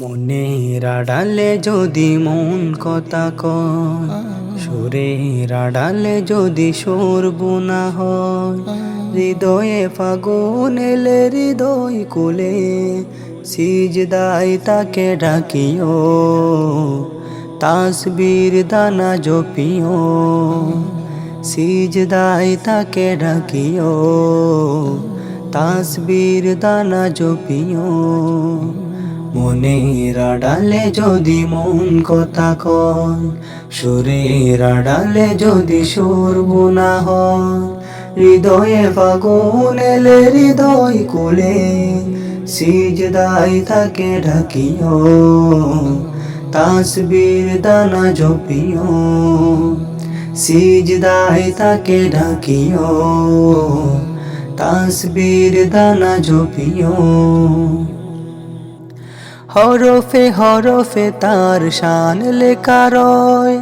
মনের যদি মন কথা কয়, সুরের আড়ালে যদি সুর বোনা হয়, হৃদয়ে ফাগুন এলে হৃদয় কুলে সিজদাই তাকে ডাকিও, তাসবীর দানা জপিও সিজদাই তাকে ডাকিও, তাসবীর দানা জপিও। মনের আড়ালে যদি মন কথা কয়, সুরের আড়ালে যদি সুর বোনা হয়, হৃদয়ে ফাগুন এলে হৃদয় কুলে সিজদাই তাকে ঢাকিও, তাসবীর দানা জপিও সিজদাই তাকে ঢাকিও, তাসবীর দানা জপিও। হরফে হরফে তার শান লেখা রয়।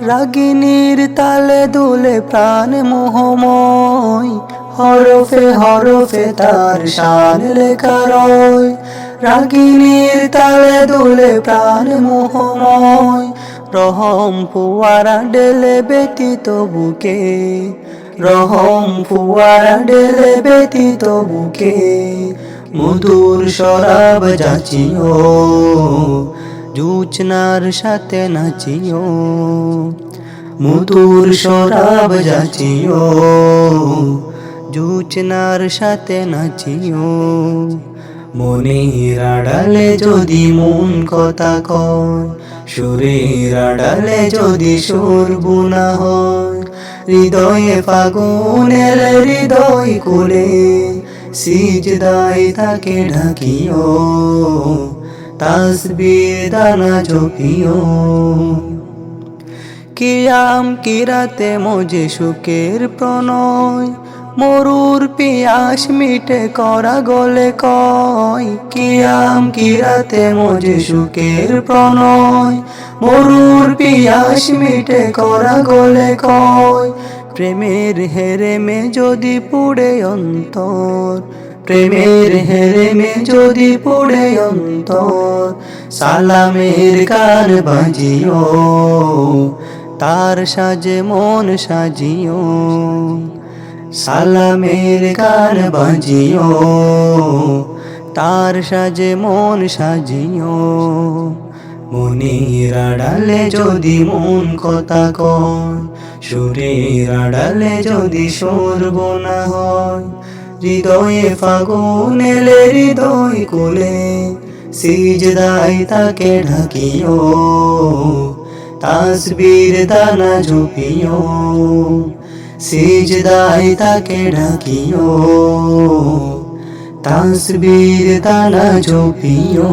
রাগিনীর তালে দুলে প্রাণ মোহময়। হরফে হরফে তার শান লেখা রয়। রাগিনীর তালে দুলে প্রাণ মোহময়। রহম ফুয়ারা ডেলে ব্যতীত বুকে রহম ফুয়ারা ডেলে ব্যতীত বুকে মধুর শরাব যাচিও, জুচনার সাথে নাচিও, মধুর শরাব যাচিও, জুচনার সাথে নাচিও। মনের আড়ালে যদি মন কথা কয়, সুরের যদি সুর বুনা হয়, হৃদয়ে ফাগুন এলে হৃদয় কুলে সিজদাই তাকে ঢাকিও, তাসবির দানা জপিও। কিয়াম কিরাতে মজে সুখের প্রণয় মরুর পিয়াস মিটে করা গলে কয়, কিয়াম কিরাতে মজে সুখের প্রণয়? মরুর পিয়াস মিটে করা গলে কয়, প্রেমের হেরে মে যদি পুড়ে অন্তর? প্রেমের হেরে মে যদি পুড়ে অন্তর? সালামের কার বাজিও, তার সাজে মন সাজিও। সালামের কার বাজিও, তার সাজে মন সাজিও। মনের আড়ালে যদি মন কথা কয়, সুরের আড়ালে যদি সুর বোনা হয়, হৃদয়ে ফাগুন এলে হৃদয় কুলে সিজদাই তাকে ঢাকিও, তাসবীর দানা ঝুপিও সিজদাই তাকে ডাকিও। তাসবীর দানা ঝুপিও